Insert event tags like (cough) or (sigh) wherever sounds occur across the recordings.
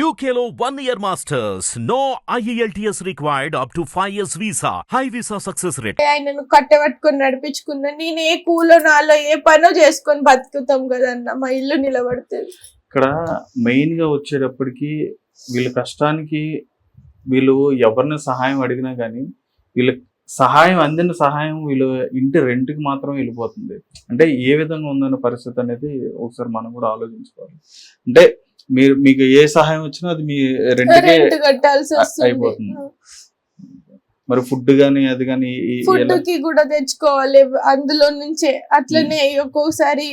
One year masters. No E IELTS required up to 5 years visa. High visa success rate. ఆయనను కట్టబట్టుకొని నడిపించుకున్నా నేను ఏ కూలో నాలో ఏ పనో చేసుకొని బతుకుతాం కదన్న మా ఇల్లు నిలబడుతుంది ఇక్కడ మెయిన్గా వచ్చేటప్పటికి వీళ్ళ కష్టానికి వీళ్ళు ఎవరిని సహాయం అడిగినా కానీ వీళ్ళ సహాయం అందిన సహాయం వీళ్ళు ఇంటి రెంట్కి మాత్రం వెళ్ళిపోతుంది అంటే ఏ విధంగా ఉందన్న పరిస్థితి అనేది ఒకసారి మనం కూడా ఆలోచించుకోవాలి అంటే మీరు మీకు ఏ సహాయం వచ్చినా అది మీ రెంట్కే రెంట్ కట్టాల్సి అయిపోతుంది. మరి ఫుడ్ కానీ అది కానీ ఫుడ్కి కూడా తెచ్చుకోవాలి. అందులో నుంచే అట్లనే ఒక్కొక్కసారి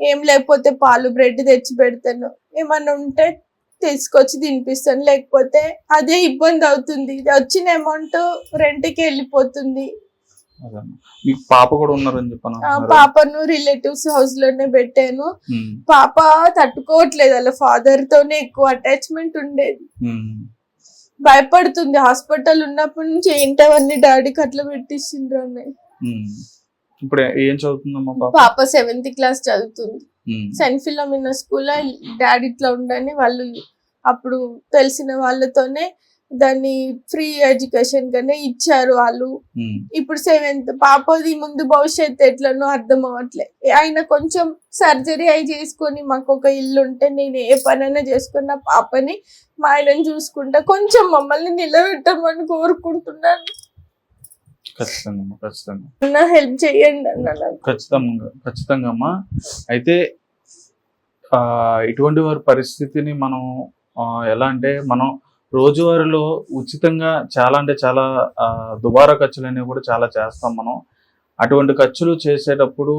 ఏం లేకపోతే పాలు బ్రెడ్ తెచ్చి పెడతాను. ఏమన్నా ఉంటే తీసుకొచ్చి తినిపిస్తాను. లేకపోతే అదే ఇబ్బంది అవుతుంది. వచ్చిన అమౌంట్ రెంట్కి వెళ్ళిపోతుంది. మీకు పాప కూడా ఉన్నారని చెప్పాను పాపను రిలేటివ్స్ హౌస్లోనే పెట్టాను. పాప తట్టుకోవట్లేదు అలా ఫాదర్ తోనే ఎక్కువ అటాచ్మెంట్ ఉండేది. భయపడుతుంది. హాస్పిటల్ ఉన్నప్పటి నుంచి ఏంటవన్నీ డాడీకి అట్లా పెట్టించిండ్రు అన్నయ్య. ఇప్పుడు ఏం చదువుతుందమ్మా పాప? సెవెంత్ క్లాస్ చదువుతుంది. సెంట్ ఫిలోమినా స్కూల్లో డాడీ ఇట్లా ఉండని వాళ్ళు అప్పుడు తెలిసిన వాళ్ళతోనే దాన్ని ఫ్రీ ఎడ్యుకేషన్ గానే ఇచ్చారు వాళ్ళు. ఇప్పుడు సెవెంత్ పాపది ముందు భవిష్యత్తు ఎట్లనో అర్థం అవ్వట్లే. ఆయన కొంచెం సర్జరీ అయి చేసుకొని మాకు ఒక ఇల్లు ఉంటే నేను ఏ పనైనా చేసుకుని నా పాపని మా ఆయనని చూసుకుంటా కొంచెం మమ్మల్ని నిలబెట్టమని కోరుకుంటున్నాను. ఖచ్చితంగా. హెల్ప్ చేయండి అన్న ఖచ్చితంగా ఖచ్చితంగా అమ్మా అయితే ఇటువంటి వారి పరిస్థితిని మనం ఎలా అంటే మనం రోజువారీలో ఉచితంగా చాలా అంటే చాలా దుబారా ఖర్చులు అనేవి కూడా చాలా చేస్తాం మనం. అటువంటి ఖర్చులు చేసేటప్పుడు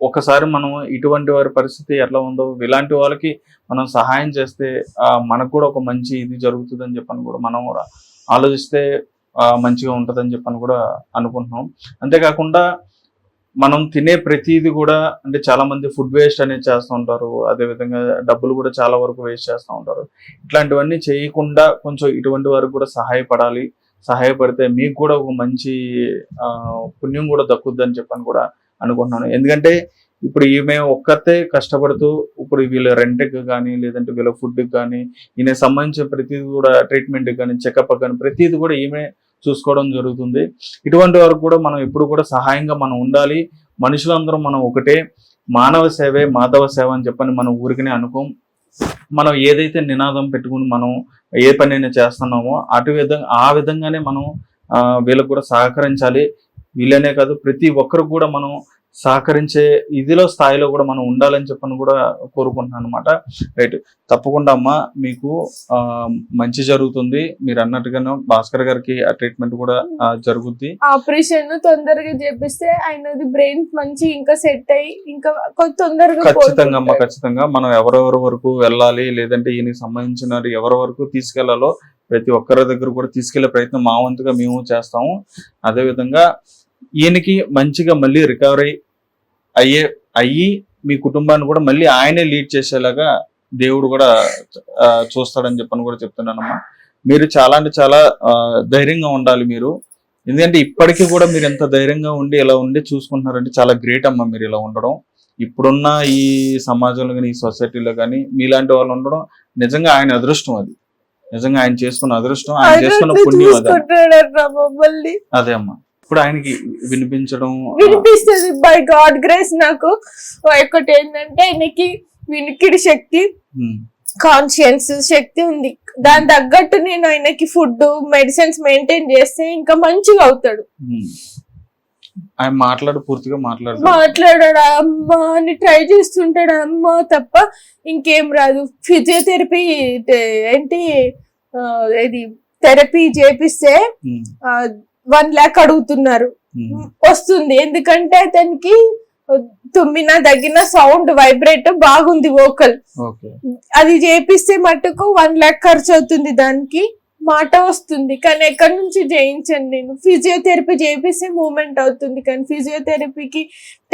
ఒకసారి మనం ఇటువంటి వారి పరిస్థితి ఎట్లా ఉందో ఇలాంటి వాళ్ళకి మనం సహాయం చేస్తే మనకు కూడా ఒక మంచి ఇది జరుగుతుందని చెప్పని కూడా మనం కూడా ఆలోచిస్తే మంచిగా ఉంటుందని చెప్పని కూడా అనుకుంటున్నాం. అంతేకాకుండా మనం తినే ప్రతిది కూడా అంటే చాలా మంది ఫుడ్ వేస్ట్ అనేది చేస్తూ ఉంటారు. అదేవిధంగా డబ్బులు కూడా చాలా వరకు వేస్ట్ చేస్తూ ఉంటారు. ఇట్లాంటివన్నీ చేయకుండా కొంచెం ఇటువంటి వారికి కూడా సహాయపడాలి. సహాయపడితే మీకు కూడా ఒక మంచి పుణ్యం కూడా దక్కుద్దని చెప్పని కూడా అనుకుంటున్నాను. ఎందుకంటే ఇప్పుడు ఈమె ఒక్కతే కష్టపడుతూ ఇప్పుడు వీళ్ళ రెంట్కి కానీ లేదంటే వీళ్ళ ఫుడ్కి కానీ ఈయన సంబంధించిన ప్రతిదీ కూడా ట్రీట్మెంట్కి కానీ చెకప్ కానీ ప్రతిదీ కూడా ఈమె చూసుకోవడం జరుగుతుంది. ఇటువంటి వరకు కూడా మనం ఎప్పుడు కూడా సహాయంగా మనం ఉండాలి. మనుషులందరం మనం ఒకటే. మానవ సేవే మాధవ సేవ అని చెప్పని మనం ఊరికనే అనుకోం. మనం ఏదైతే నినాదం పెట్టుకుని మనం ఏ పనైనా చేస్తున్నామో అటు విధంగా ఆ విధంగానే మనం వీళ్ళకు కూడా సహకరించాలి. వీళ్ళనే కాదు ప్రతి ఒక్కరు కూడా మనం సహకరించే ఇదిలో స్థాయిలో కూడా మనం ఉండాలని చెప్పని కూడా కోరుకుంటున్నాను అనమాట రైట్ తప్పకుండా అమ్మ మీకు మంచి జరుగుతుంది. మీరు అన్నట్టుగానే భాస్కర్ గారికి ఆ ట్రీట్మెంట్ కూడా జరుగుద్ది. ఆపరేషన్ తొందరగా చేపిస్తే ఆయనది బ్రెయిన్ మంచి ఇంకా సెట్ అయ్యి ఇంకా తొందరగా ఖచ్చితంగా అమ్మ. ఖచ్చితంగా. మనం ఎవరెవరి వరకు వెళ్ళాలి లేదంటే ఈయనకి సంబంధించిన ఎవరి వరకు తీసుకెళ్ళాలో ప్రతి ఒక్కరి దగ్గర కూడా తీసుకెళ్ళే ప్రయత్నం మా వంతుగా మేము చేస్తాము. అదే విధంగా ఈయనకి మంచిగా మళ్ళీ రికవరీ అయ్యే అయ్యి మీ కుటుంబాన్ని కూడా మళ్ళీ ఆయనే లీడ్ చేసేలాగా దేవుడు కూడా చూస్తాడని చెప్పని కూడా చెప్తున్నానమ్మా. మీరు చాలా అంటే చాలా ధైర్యంగా ఉండాలి మీరు. ఎందుకంటే ఇప్పటికీ కూడా మీరు ఎంత ధైర్యంగా ఉండి ఇలా ఉండి చూసుకుంటున్నారంటే చాలా గ్రేట్ అమ్మా మీరు ఇలా ఉండడం. ఇప్పుడున్న ఈ సమాజంలో కానీ ఈ సొసైటీలో కానీ మీలాంటి వాళ్ళు ఉండడం నిజంగా ఆయన అదృష్టం అది. నిజంగా ఆయన చేసుకున్న అదృష్టం ఆయన చేసుకున్న పుణ్యం అదే అమ్మా. ఇప్పుడు ఆయనకి వినిపించడం వినిపిస్తుంది. బై గాడ్ గ్రేస్ నాకు ఒకటి ఏంటంటే ఆయనకి వినికిడి శక్తి కాన్షియన్స్ శక్తి ఉంది. దాని తగ్గట్టు నేను ఆయనకి ఫుడ్ మెడిసిన్స్ మెయింటైన్ చేస్తే ఇంకా మంచిగా అవుతాడు. ఆయన మాట్లాడు పూర్తిగా మాట్లాడు. మాట్లాడాడు అమ్మా అని ట్రై చేస్తుంటాడు అమ్మా తప్ప ఇంకేం రాదు. ఫిజియోథెరపీ ఏంటి ఇది థెరపీ చేపిస్తే వన్ ల్యాక్ అడుగుతున్నారు. వస్తుంది. ఎందుకంటే అతనికి తుమ్మిన దగ్గిన సౌండ్ వైబ్రేట్ బాగుంది వోకల్ అది చేపిస్తే మట్టుకు వన్ ల్యాక్ ఖర్చు అవుతుంది దానికి. మాట వస్తుంది. కానీ ఎక్కడి నుంచి చేయించండి నేను? ఫిజియోథెరపీ చేపిస్తే మూమెంట్ అవుతుంది. కానీ ఫిజియోథెరపీకి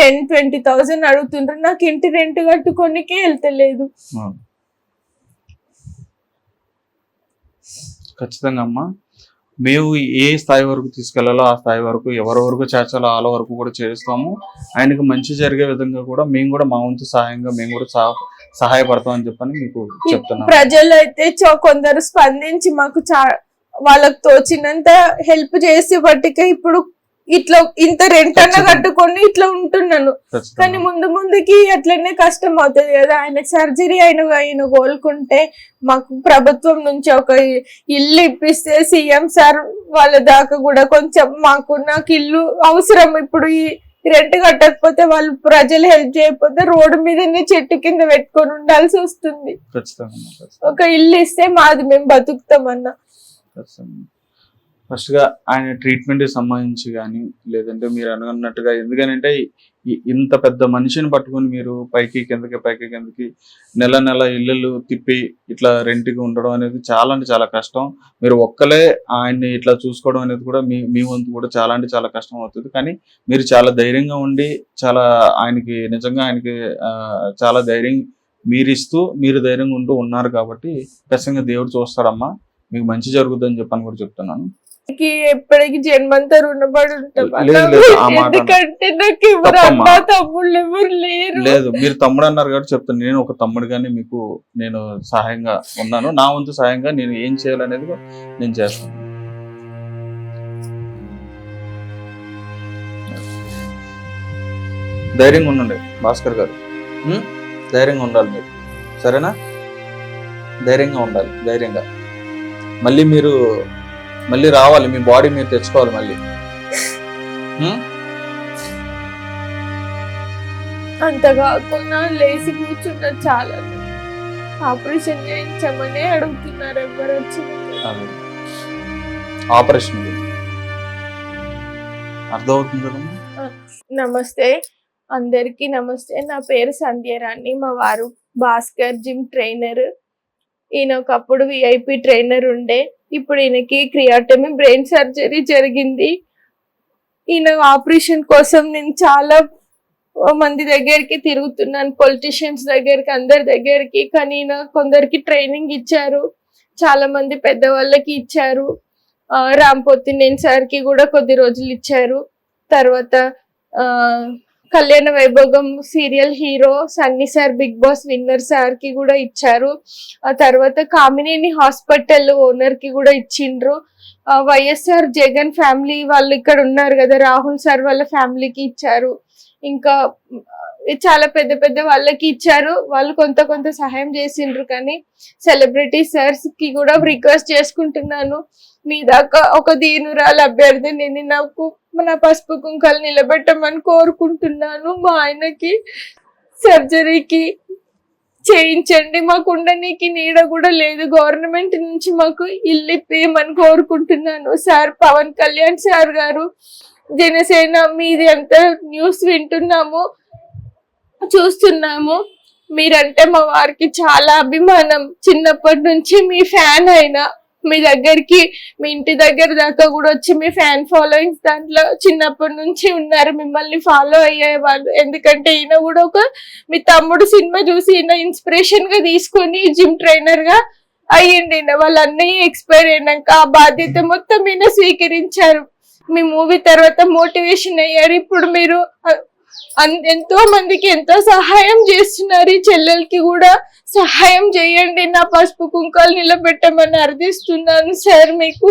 టెన్ ట్వంటీ థౌసండ్ అడుగుతుండ్రు. నాకు ఇంటి రెంట్ కట్టుకోనికే వెళ్తలేదు. ఖచ్చితంగా అమ్మా. మేము ఏ స్థాయి వరకు తీసుకెళ్ళాలో ఆ స్థాయి వరకు ఎవరి వరకు చేర్చాలో వాళ్ళ వరకు కూడా చేస్తాము. ఆయనకు మంచి జరిగే విధంగా కూడా మేము కూడా మా వంతు సహాయంగా మేము కూడా సహ సహాయపడతాం అని చెప్పని మీకు చెప్తున్నాను. ప్రజలు అయితే కొందరు స్పందించి మాకు చా వాళ్ళకి తోచినంత హెల్ప్ చేసి బట్టికే ఇప్పుడు ఇట్లా ఇంత రెంట్ అన్న. కట్టుకొని ఇట్లా ఉంటున్నాను కానీ. ముందు ముందుకి అట్లనే కష్టం అవుతుంది కదా ఆయన సర్జరీ అయిన ఆయన కోలుకుంటే మాకు ప్రభుత్వం నుంచి ఒక ఇల్లు ఇప్పిస్తే సీఎం సార్ వాళ్ళ దాకా కూడా కొంచెం మాకు నాకు ఇల్లు అవసరం ఇప్పుడు ఈ రెంట్ కట్టకపోతే వాళ్ళు ప్రజలు హెల్ప్ చేయకపోతే రోడ్డు మీదనే చెట్టు కింద పెట్టుకొని ఉండాల్సి వస్తుంది. ఒక ఇల్లు ఇస్తే మాది మేము బతుకుతామన్నా ఫస్ట్గా ఆయన ట్రీట్మెంట్కి సంబంధించి కానీ లేదంటే మీరు అనుకున్నట్టుగా ఎందుకనంటే ఇంత పెద్ద మనిషిని పట్టుకొని మీరు పైకి కిందకి పైకి కిందకి నెల నెల ఇళ్ళు తిప్పి ఇట్లా రెంట్కి ఉండడం అనేది చాలా అంటే చాలా కష్టం. మీరు ఒక్కలే ఆయన్ని ఇట్లా చూసుకోవడం అనేది కూడా మీ మీ వంతు కూడా చాలా అంటే చాలా కష్టం అవుతుంది. కానీ మీరు చాలా ధైర్యంగా ఉండి చాలా ఆయనకి నిజంగా ఆయనకి చాలా ధైర్యం మీరు ఇస్తూ మీరు ధైర్యంగా ఉంటూ ఉన్నారు కాబట్టి ఖచ్చితంగా దేవుడు చూస్తాడమ్మా. మీకు మంచి జరుగుతుందని చెప్పని కూడా చెప్తున్నాను. కి ఎప్పటికి జన్మంతా రుణపడి ఎందుకంటే నాకు ఎవరు. అన్నా తమ్ముళ్ళు ఎవరు లేరు. లేదు మీరు తమ్ముడు అన్నారు కాబట్టి చెప్తాను నేను ఒక తమ్ముడిగానే మీకు నేను సహాయంగా ఉన్నాను. నా వంతు సహాయంగా నేను ఏం చేయాలనేది నేను చేస్తాను. ధైర్యంగా ఉండండి భాస్కర్ గారు? ధైర్యంగా ఉండాలి మీరు. సరేనా? ధైర్యంగా ఉండాలి ధైర్యంగా. మళ్ళీ మీరు మళ్ళీ రావాలి మీ బాడీ మీరు తెచ్చుకోవాలి మళ్ళీ? (laughs) అంత కాకుండా లేచి కూర్చున్నారు చాలా ఆపరేషన్ చేయించమని అడుగుతున్నారు ఎవరు వచ్చి. ఆపరేషన్. అర్థమవుతుంది నమస్తే. అందరికి నమస్తే. నా పేరు సంధ్యరాణి మా వారు భాస్కర్ జిమ్ ట్రైనర్. ఈయన ఒకప్పుడు విఐపి ట్రైనర్ ఉండే. ఇప్పుడు ఈయనకి క్రియాటమీ బ్రెయిన్ సర్జరీ జరిగింది. ఈయన ఆపరేషన్ కోసం నేను చాలా మంది దగ్గరికి తిరుగుతున్నాను పొలిటీషియన్స్ దగ్గరికి అందరి దగ్గరికి. కానీ ఈయన కొందరికి ట్రైనింగ్ ఇచ్చారు. చాలా మంది పెద్దవాళ్ళకి ఇచ్చారు. ఆ, రామ్ పోతినేని సార్కి కూడా కొద్ది రోజులు ఇచ్చారు. తర్వాత ఆ Kalyana Vaibhogam serial hero Sunny sir Big Boss winner సార్కి కూడా ఇచ్చారు. ఆ తర్వాత కామినేని హాస్పిటల్ ఓనర్కి కూడా ఇచ్చిండ్రు. వైఎస్ఆర్ జగన్ ఫ్యామిలీ వాళ్ళు ఇక్కడ ఉన్నారు కదా రాహుల్ సార్ వాళ్ళ ఫ్యామిలీకి ఇచ్చారు. ఇంకా చాలా పెద్ద పెద్ద వాళ్ళకి ఇచ్చారు. వాళ్ళు కొంత కొంత సహాయం చేసిండ్రు కానీ సెలబ్రిటీ సార్స్కి కూడా రిక్వెస్ట్ చేసుకుంటున్నాను. మీ దాకా ఒక దీనురాలు అభ్యర్థి నేను నాకు మన పసుపు కుంకాలు నిలబెట్టమని కోరుకుంటున్నాను. మా ఆయనకి సర్జరీకి చేయించండి. మాకు ఉండనీకి నీడ కూడా లేదు. గవర్నమెంట్ నుంచి మాకు ఇల్లు ఇప్పేయమని కోరుకుంటున్నాను. సార్ పవన్ కళ్యాణ్ సార్ గారు జనసేన మీది అంతా న్యూస్ వింటున్నాము చూస్తున్నాము. మీరంటే మా వారికి చాలా అభిమానం. చిన్నప్పటి నుంచి మీ ఫ్యాన్ అయినా మీ దగ్గరికి మీ ఇంటి దగ్గర దాకా కూడా వచ్చి మీ ఫ్యాన్ ఫాలోయింగ్స్ దాంట్లో చిన్నప్పటి నుంచి ఉన్నారు. మిమ్మల్ని ఫాలో అయ్యే వాళ్ళు. ఎందుకంటే ఈయన కూడా ఒక మీ తమ్ముడు సినిమా చూసి ఈయన ఇన్స్పిరేషన్గా తీసుకొని జిమ్ ట్రైనర్గా అయ్యండి. ఈయన వాళ్ళ ఎక్స్పైర్ అయినాక ఆ బాధ్యత మొత్తం ఈయన స్వీకరించారు. మీ మూవీ తర్వాత మోటివేషన్ అయ్యారు. ఇప్పుడు మీరు ఎంతో మందికి ఎంతో సహాయం చేస్తున్నారు. ఈ చెల్లెలకి కూడా సహాయం చేయండి. నా పసుపు కుంకాలు నిలబెట్టమని అర్థిస్తున్నాను సార్ మీకు.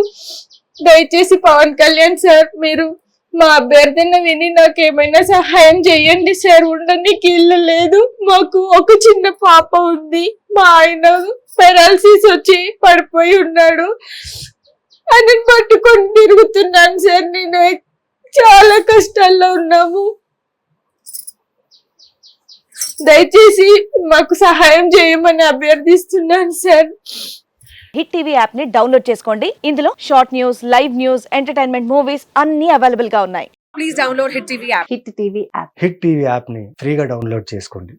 దయచేసి పవన్ కళ్యాణ్ సార్ మీరు మా అభ్యర్థన విని నాకు ఏమైనా సహాయం చేయండి సార్. ఉండడానికి ఇల్లు లేదు. మాకు ఒక చిన్న పాప ఉంది. మా ఆయన పెరాలసిస్ వచ్చి పడిపోయి ఉన్నాడు. అని పట్టుకొని తిరుగుతున్నాను సార్. నేను చాలా కష్టాల్లో ఉన్నాము. దయచేసి మాకు సహాయం చేయమని అభ్యర్థిస్తున్నాను సార్. హిట్ టీవీ యాప్ని డౌన్లోడ్ చేసుకోండి. ఇందులో short news live news entertainment movies అన్ని అవైలబుల్గా ఉన్నాయి. Please download Hit TV app. Hit TV app Hit TV యాప్ని ఫ్రీగా డౌన్లోడ్ చేసుకోండి.